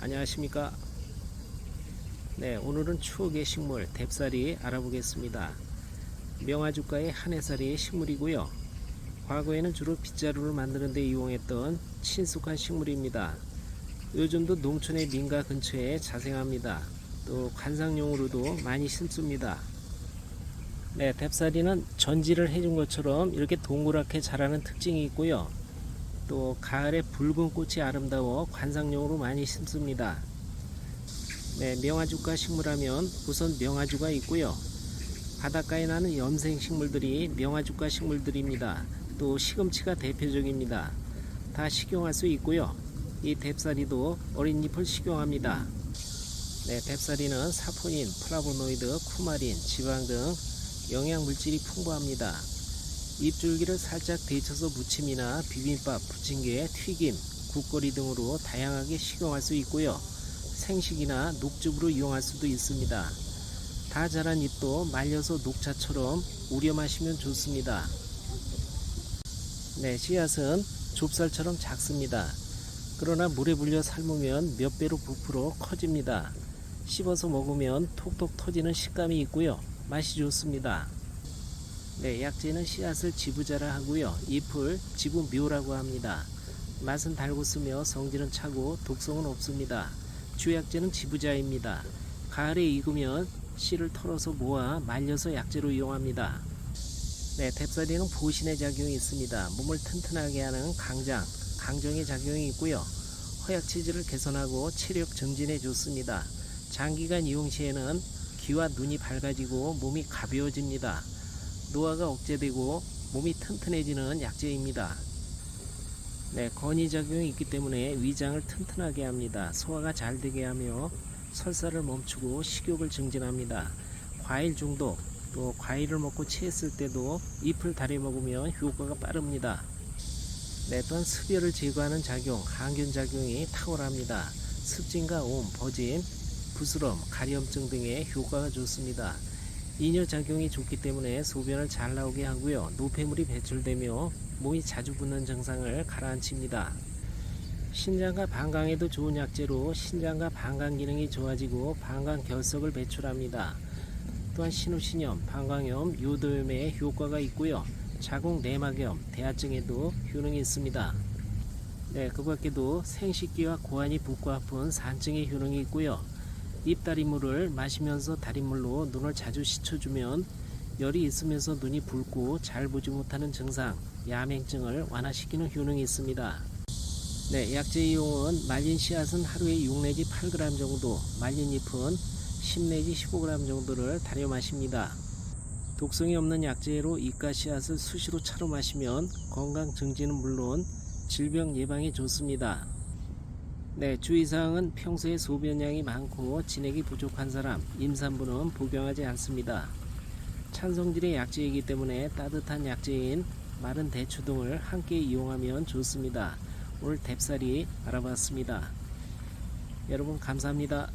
안녕하십니까? 네 오늘은 추억의 식물 뎁살이 알아보겠습니다. 명아주가의 한해살이 식물이고요. 과거에는 주로 빗자루를 만드는 데 이용했던 친숙한 식물입니다. 요즘도 농촌의 민가 근처에 자생합니다. 또 관상용으로도 많이 심습니다. 네 뎁살이는 전지를 해준 것처럼 이렇게 동그랗게 자라는 특징이 있고요 또 가을에 붉은 꽃이 아름다워 관상용으로 많이 심습니다. 네, 명아주가 식물하면 우선 명아주가 있고요. 바닷가에 나는 염생 식물들이 명아주가 식물들입니다. 또 시금치가 대표적입니다. 다 식용할 수 있고요. 이 뎁사리도 어린 잎을 식용합니다. 네, 뎁사리는 사포닌, 플라보노이드, 쿠마린, 지방 등 영양 물질이 풍부합니다. 잎줄기를 살짝 데쳐서 무침이나 비빔밥, 부침개, 튀김, 국거리 등으로 다양하게 식용할 수 있고요. 생식이나 녹즙으로 이용할 수도 있습니다. 다 자란 잎도 말려서 녹차처럼 우려 마시면 좋습니다. 네, 씨앗은 좁쌀처럼 작습니다. 그러나 물에 불려 삶으면 몇 배로 부풀어 커집니다. 씹어서 먹으면 톡톡 터지는 식감이 있고요. 맛이 좋습니다. 네, 약재는 씨앗을 지부자라 하고요. 잎을 지부묘라고 합니다. 맛은 달고 쓰며 성질은 차고 독성은 없습니다. 주약재는 지부자입니다. 가을에 익으면 씨를 털어서 모아 말려서 약재로 이용합니다. 네, 뎁사리는 보신의 작용이 있습니다. 몸을 튼튼하게 하는 강장, 강정의 작용이 있고요. 허약 체질을 개선하고 체력 증진에 좋습니다. 장기간 이용 시에는 귀와 눈이 밝아지고 몸이 가벼워집니다. 노화가 억제되고 몸이 튼튼해지는 약재입니다. 네, 건의 작용이 있기 때문에 위장을 튼튼하게 합니다. 소화가 잘 되게 하며 설사를 멈추고 식욕을 증진합니다. 과일 중독, 또 과일을 먹고 체했을 때도 잎을 다려 먹으면 효과가 빠릅니다. 네, 또한 습열을 제거하는 작용, 항균 작용이 탁월합니다. 습진과 옴, 버짐, 부스럼, 가려움증 등의 효과가 좋습니다. 이뇨 작용이 좋기 때문에 소변을 잘 나오게 하고요. 노폐물이 배출되며 몸이 자주 붓는 증상을 가라앉힙니다. 신장과 방광에도 좋은 약재로 신장과 방광 기능이 좋아지고 방광 결석을 배출합니다. 또한 신우신염, 방광염, 요도염에 효과가 있고요. 자궁 내막염, 대하증에도 효능이 있습니다. 네, 그 밖에도 생식기와 고환이 붓고 아픈 산증에 효능이 있고요. 잎다리물을 마시면서 다리물로 눈을 자주 씻어주면 열이 있으면서 눈이 붉고 잘 보지 못하는 증상, 야맹증을 완화시키는 효능이 있습니다. 네, 약재 이용은 말린 씨앗은 하루에 6 내지 8g 정도, 말린 잎은 10 내지 15g 정도를 다려 마십니다. 독성이 없는 약재로 잎과 씨앗을 수시로 차로 마시면 건강 증진은 물론 질병 예방에 좋습니다. 네, 주의사항은 평소에 소변량이 많고 진액이 부족한 사람, 임산부는 복용하지 않습니다. 찬성질의 약재이기 때문에 따뜻한 약재인 마른 대추 등을 함께 이용하면 좋습니다. 오늘 뎁살이 알아봤습니다. 여러분 감사합니다.